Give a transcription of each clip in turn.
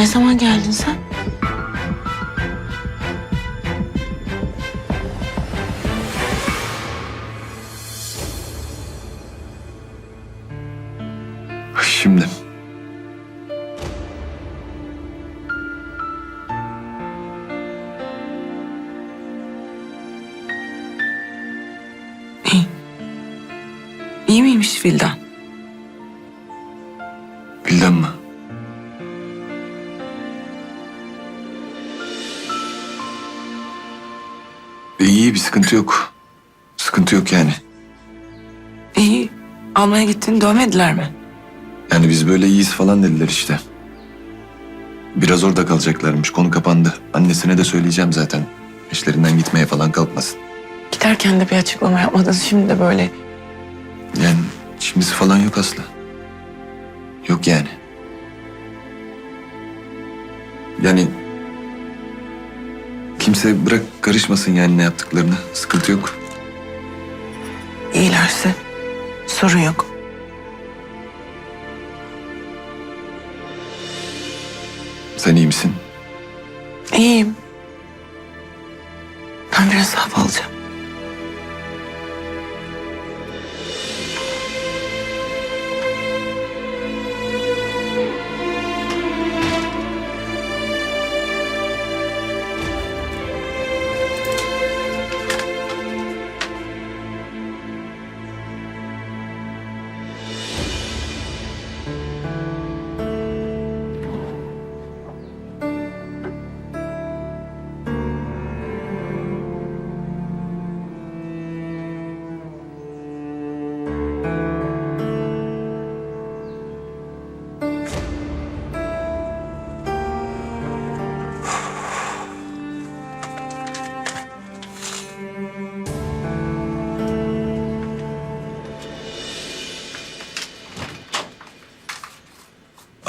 Ne zaman geldin sen? Şimdi. İyi. İyi miymiş Vildan? Sıkıntı yok. Sıkıntı yok yani. İyi. Almaya gittin dövmediler mi? Yani biz böyle iyiyiz falan dediler işte. Biraz orada kalacaklarmış. Konu kapandı. Annesine de söyleyeceğim zaten. İşlerinden gitmeye falan kalkmasın. Giderken de bir açıklama yapmadın. Şimdi de böyle. Yani şimdisi falan yok Aslı. Yok yani. Yani kimse bırak karışmasın yani ne yaptıklarını. Sıkıntı yok. iyilerse sorun yok. Sen iyi misin? İyiyim. Ben biraz hava alacağım.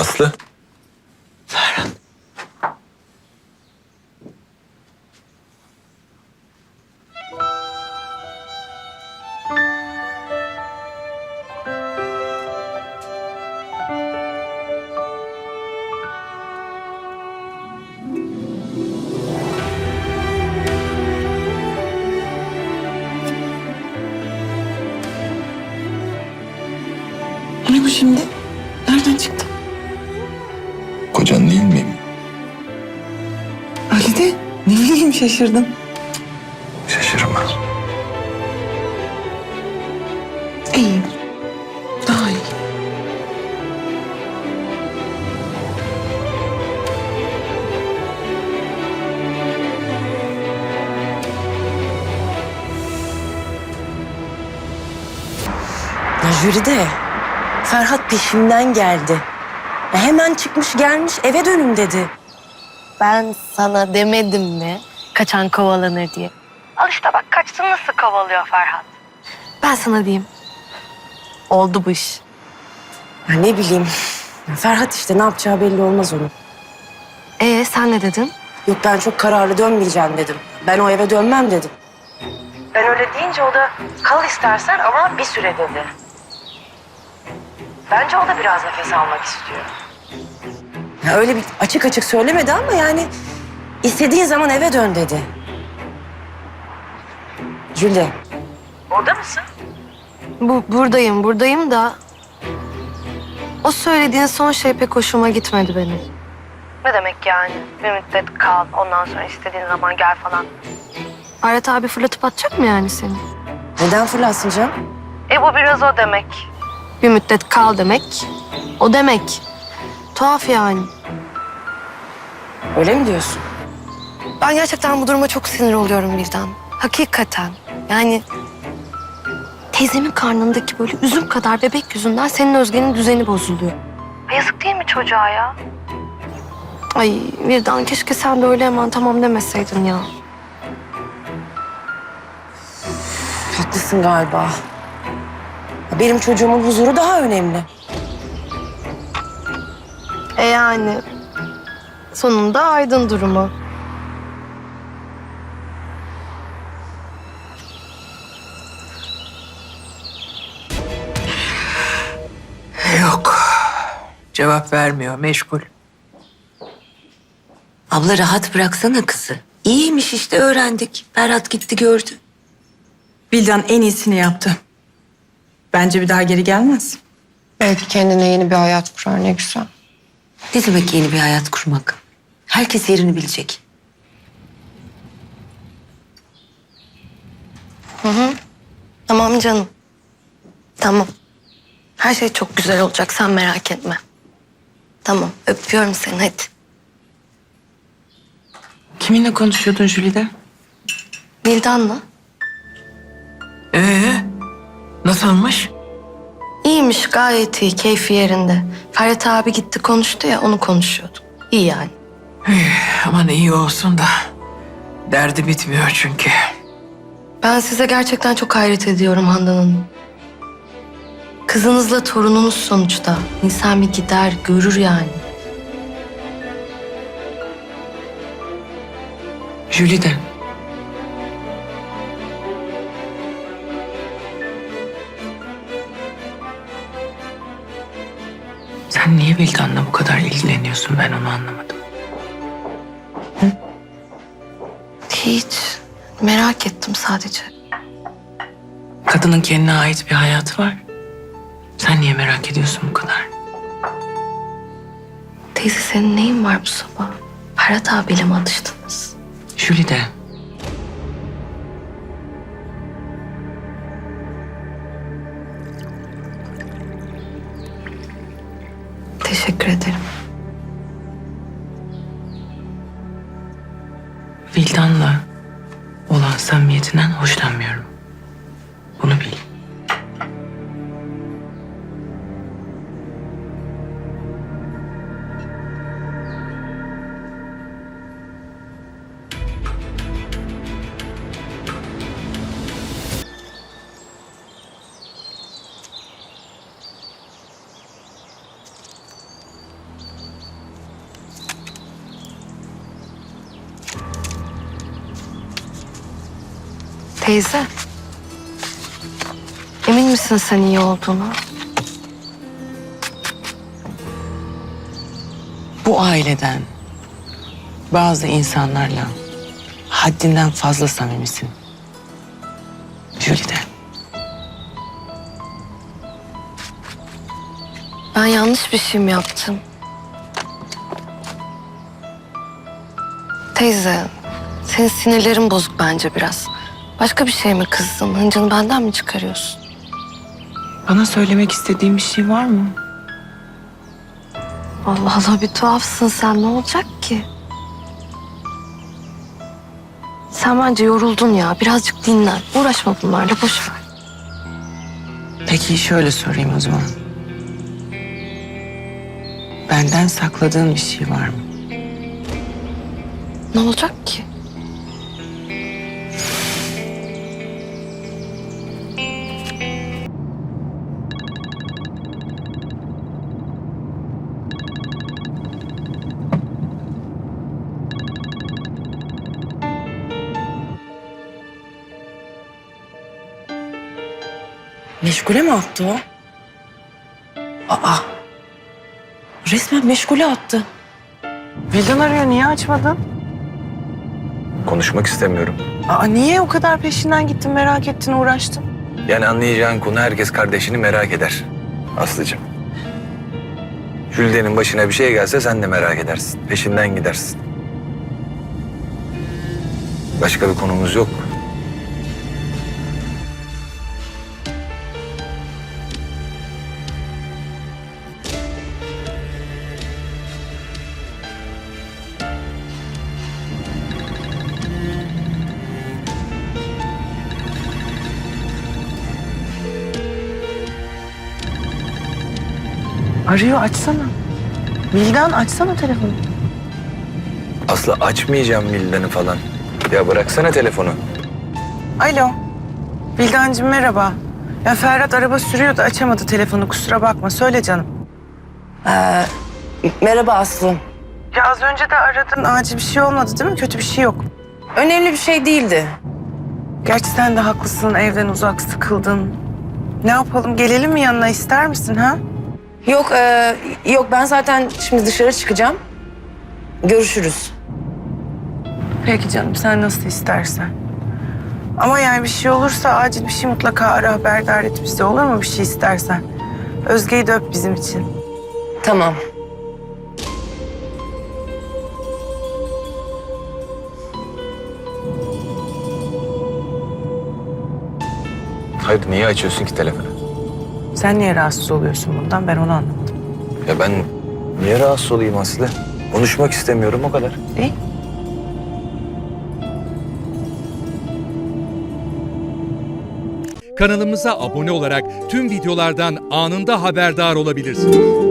Aslı? Şaşırdım. Şaşırma. İyiyim. Daha iyi. Ya jüride Ferhat peşimden geldi. Ya hemen çıkmış gelmiş eve dönün dedi. Ben sana demedim mi kaçan kovalanır diye. Al işte bak kaçtın nasıl kovalıyor Ferhat. Ben sana diyeyim. Oldu bu iş. Ya ne bileyim. Ya Ferhat işte ne yapacağı belli olmaz onun. Ee sen ne dedin? Yok ben çok kararlı dönmeyeceğim dedim. Ben o eve dönmem dedim. Ben öyle deyince o da kal istersen ama bir süre dedi. Bence o da biraz nefes almak istiyor. Ya öyle bir açık açık söylemedi ama yani istediğin zaman eve dön dedi. Jülde. Orada mısın? Bu buradayım buradayım da o söylediğin son şey pek hoşuma gitmedi benim. Ne demek yani? Bir müddet kal ondan sonra istediğin zaman gel falan. Aret abi fırlatıp atacak mı yani seni? Neden fırlatsın canım? E bu biraz o demek. Bir müddet kal demek. O demek. Tuhaf yani. Öyle mi diyorsun? Ben gerçekten bu duruma çok sinir oluyorum Vildan. Hakikaten. Yani teyzemin karnındaki böyle üzüm kadar bebek yüzünden senin Özge'nin düzeni bozuluyor. Yazık değil mi çocuğa ya? Ay Vildan keşke sen de öyle hemen tamam demeseydin ya. Haklısın galiba. Benim çocuğumun huzuru daha önemli. E yani sonunda aydın durumu. Yok. Cevap vermiyor, meşgul. Abla rahat bıraksana kızı. İyiymiş işte öğrendik. Ferhat gitti gördü. Bildan en iyisini yaptı. Bence bir daha geri gelmez. Belki kendine yeni bir hayat kurar ne güzel. Ne demek yeni bir hayat kurmak? Herkes yerini bilecek. Tamam canım. Tamam. Her şey çok güzel olacak sen merak etme. Tamam öpüyorum seni hadi. Kiminle konuşuyordun Jülide? Vildan'la. Ee, nasılmış? İyiymiş gayet iyi keyfi yerinde. Ferhat abi gitti konuştu ya onu konuşuyorduk. İyi yani. Aman iyi olsun da derdi bitmiyor çünkü. Ben size gerçekten çok hayret ediyorum Handan Hanım. Kızınızla torununuz sonuçta. İnsan bir gider görür yani. Jülide. Sen niye Vildan'la bu kadar ilgileniyorsun ben onu anlamadım. Hiç. Merak ettim sadece. Kadının kendine ait bir hayatı var. Sen niye merak ediyorsun bu kadar? Teyze senin neyin var bu sabah? Ferhat abiyle mi atıştınız? Jülide. Teşekkür ederim. Teyze. Emin misin sen iyi olduğuna? Bu aileden bazı insanlarla haddinden fazla samimisin. Jülide. Ben yanlış bir şey mi yaptım? Teyze, senin sinirlerin bozuk bence biraz. Başka bir şey mi kızdın? Hıncını benden mi çıkarıyorsun? Bana söylemek istediğin bir şey var mı? Allah Allah bir tuhafsın sen. Ne olacak ki? Sen bence yoruldun ya. Birazcık dinlen. Uğraşma bunlarla. Boş ver. Peki şöyle sorayım o zaman. Benden sakladığın bir şey var mı? Ne olacak ki? Meşgule mi attı o? Aa. Resmen meşgule attı. Vildan arıyor. Niye açmadın? Konuşmak istemiyorum. Aa, niye o kadar peşinden gittin, merak ettin, uğraştın? Yani anlayacağın konu herkes kardeşini merak eder. Aslıcığım. Jülide'nin başına bir şey gelse sen de merak edersin. Peşinden gidersin. Başka bir konumuz yok. Arıyor, açsana. Vildan açsana telefonu. Aslı açmayacağım Vildan'ı falan. Ya bıraksana telefonu. Alo. Vildancığım merhaba. Ya Ferhat araba sürüyordu, açamadı telefonu. Kusura bakma. Söyle canım. Merhaba Aslı. Ya az önce de aradın. Acil bir şey olmadı değil mi? Kötü bir şey yok. Önemli bir şey değildi. Gerçi sen de haklısın. Evden uzak, sıkıldın. Ne yapalım? Gelelim mi yanına? ister misin ha? Yok, e, yok ben zaten şimdi dışarı çıkacağım. Görüşürüz. Peki canım sen nasıl istersen. Ama yani bir şey olursa acil bir şey mutlaka ara haberdar et bizi olur mu bir şey istersen. Özge'yi de öp bizim için. Tamam. Hayır niye açıyorsun ki telefonu? Sen niye rahatsız oluyorsun bundan ben onu anlamadım. Ya ben niye rahatsız olayım Aslı? Konuşmak istemiyorum o kadar. İyi. Kanalımıza abone olarak tüm videolardan anında haberdar olabilirsiniz.